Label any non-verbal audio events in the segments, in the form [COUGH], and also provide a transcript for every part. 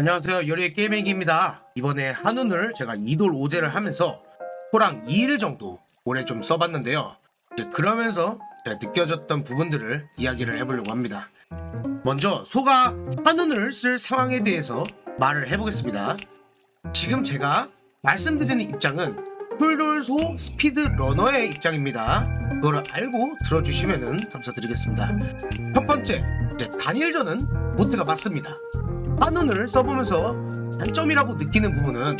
안녕하세요. 요리의 게이밍입니다. 이번에 한운을 제가 2돌 5제를 하면서 호랑 2일 정도 오래 좀 써봤는데요. 그러면서 제가 느껴졌던 부분들을 이야기를 해보려고 합니다. 먼저 소가 한운을 쓸 상황에 대해서 말을 해보겠습니다. 지금 제가 말씀드리는 입장은 풀돌소 스피드 러너의 입장입니다. 그거를 알고 들어주시면 감사드리겠습니다. 첫 번째, 단일전은 보트가 맞습니다. 한눈을 써보면서 단점이라고 느끼는 부분은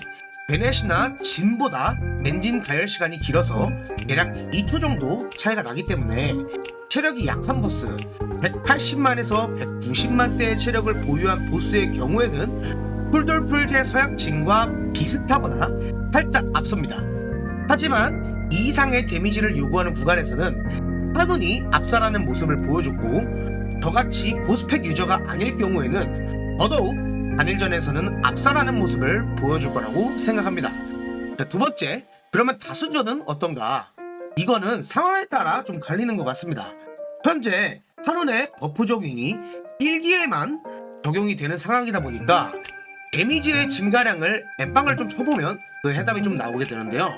베넷이나 진보다 엔진 가열 시간이 길어서 대략 2초 정도 차이가 나기 때문에 체력이 약한 보스 180만에서 190만대의 체력을 보유한 보스의 경우에는 풀돌풀제 서약진과 비슷하거나 살짝 앞섭니다. 하지만 이 이상의 데미지를 요구하는 구간에서는 한눈이 앞서라는 모습을 보여줬고 저같이 고스펙 유저가 아닐 경우에는 더더욱 단일전에서는 압살하는 모습을 보여줄 거라고 생각합니다. 자, 두 번째, 그러면 다수전은 어떤가? 이거는 상황에 따라 좀 갈리는 것 같습니다. 현재 한원의 버프 적용이 1기에만 적용이 되는 상황이다 보니까 데미지의 증가량을 엠빵을 좀 쳐보면 그 해답이 좀 나오게 되는데요.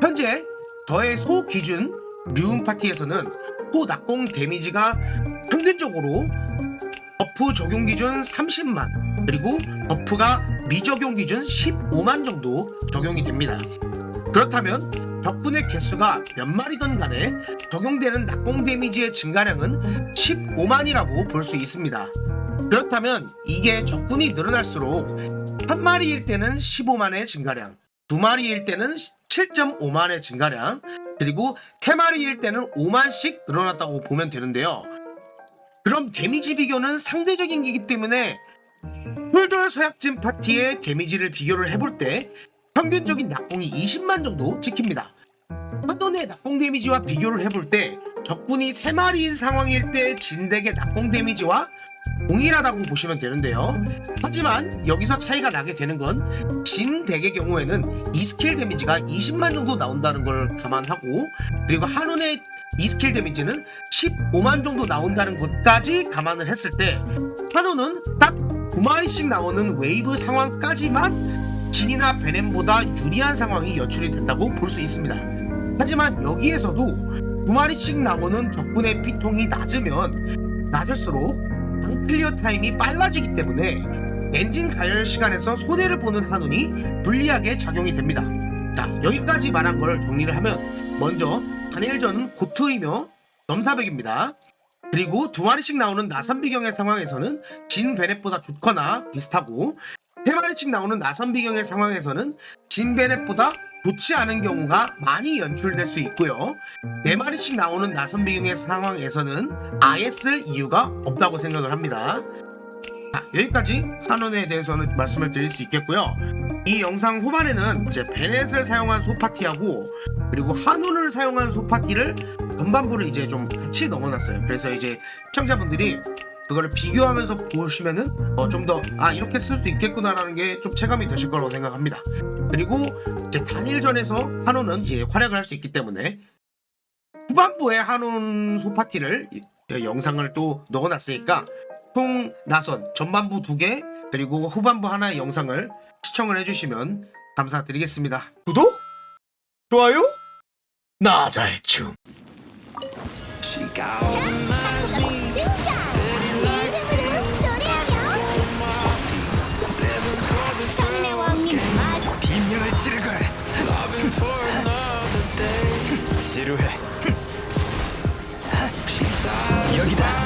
현재 저의 소 기준 류음 파티에서는 소 낙공 데미지가 평균적으로 버프 적용 기준 30만 그리고 버프가 미적용 기준 15만 정도 적용이 됩니다. 그렇다면 적군의 개수가 몇 마리든 간에 적용되는 낙공 데미지의 증가량은 15만이라고 볼 수 있습니다. 그렇다면 이게 적군이 늘어날수록 한 마리일 때는 15만의 증가량, 두 마리일 때는 7.5만의 증가량, 그리고 세 마리일 때는 5만씩 늘어났다고 보면 되는데요. 그럼 데미지 비교는 상대적인 기기 때문에 폴돌 서약진 파티의 데미지를 비교를 해볼 때 평균적인 낙공이 20만 정도 찍힙니다. 하던의 낙공 데미지와 비교를 해볼 때 적군이 3마리인 상황일 때 진덱의 낙공 데미지와 동일하다고 보시면 되는데요. 하지만 여기서 차이가 나게 되는 건 진덱의 경우에는 이 스킬 데미지가 20만 정도 나온다는 걸 감안하고 그리고 한운의 이 스킬 데미지는 15만 정도 나온다는 것까지 감안을 했을 때 한운은 딱 9마리씩 나오는 웨이브 상황까지만 진이나 베넨보다 유리한 상황이 연출이 된다고 볼 수 있습니다. 하지만 여기에서도 9마리씩 나오는 적군의 피통이 낮으면 낮을수록 방 클리어 타임이 빨라지기 때문에 엔진 가열 시간에서 손해를 보는 한운이 불리하게 작용이 됩니다. 자, 여기까지 말한 걸 정리를 하면 먼저 단일전은 고트이며 넘사백입니다. 그리고 두 마리씩 나오는 나선 비경의 상황에서는 진 베넷보다 좋거나 비슷하고 세 마리씩 나오는 나선 비경의 상황에서는 진 베넷보다 좋지 않은 경우가 많이 연출될 수 있고요. 네 마리씩 나오는 나선 비경의 상황에서는 아예 쓸 이유가 없다고 생각을 합니다. 자, 여기까지 한원에 대해서는 말씀을 드릴 수 있겠고요. 이 영상 후반에는 이제 베넷을 사용한 소파티하고 그리고 한운을 사용한 소파티를 전반부를 이제 좀 같이 넣어놨어요. 그래서 이제 시청자분들이 그거를 비교하면서 보시면은 어, 좀 더 아 이렇게 쓸수 있겠구나라는 게 좀 체감이 되실 거라고 생각합니다. 그리고 이제 단일전에서 한운은 이제 활약을 할 수 있기 때문에 후반부에 한운 소파티를 이- 영상을 또 넣어놨으니까 총 나선 전반부 두개 그리고 후반부 하나의 영상을 시청을 해주시면 감사드리겠습니다. 구독? 좋아요? 나자의 춤 like [LAUGHS] steel.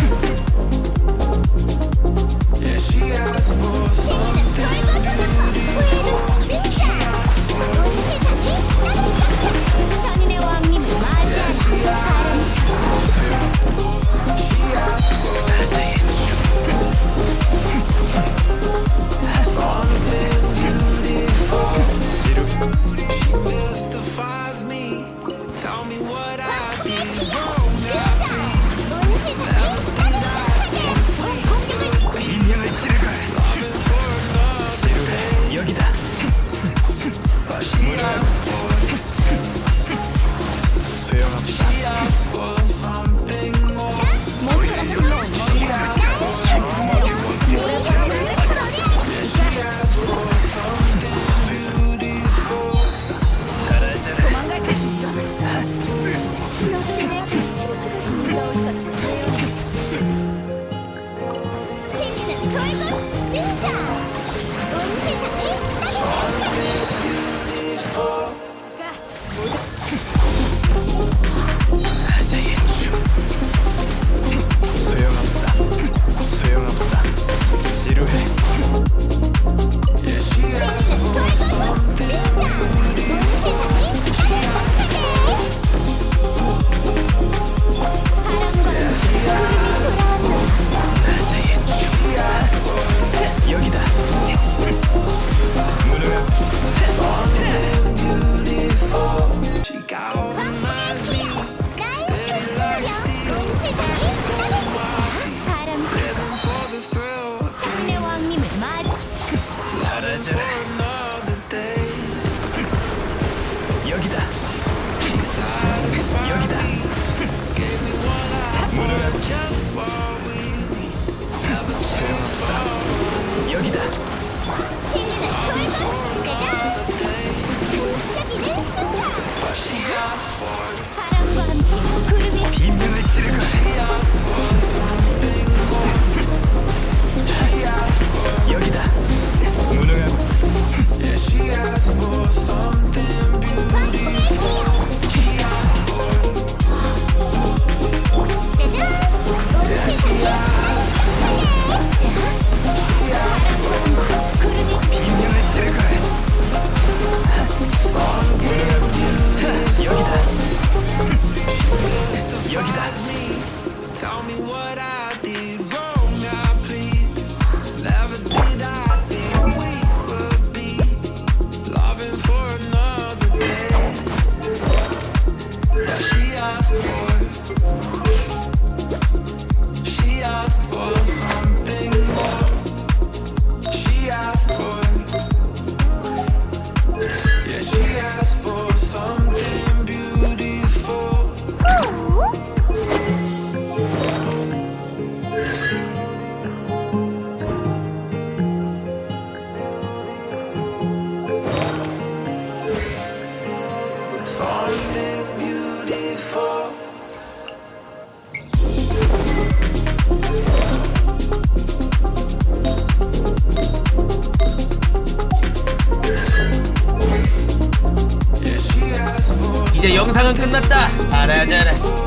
Yeah. 여기다. Tell me what I 상은 끝났다. 알아야 돼.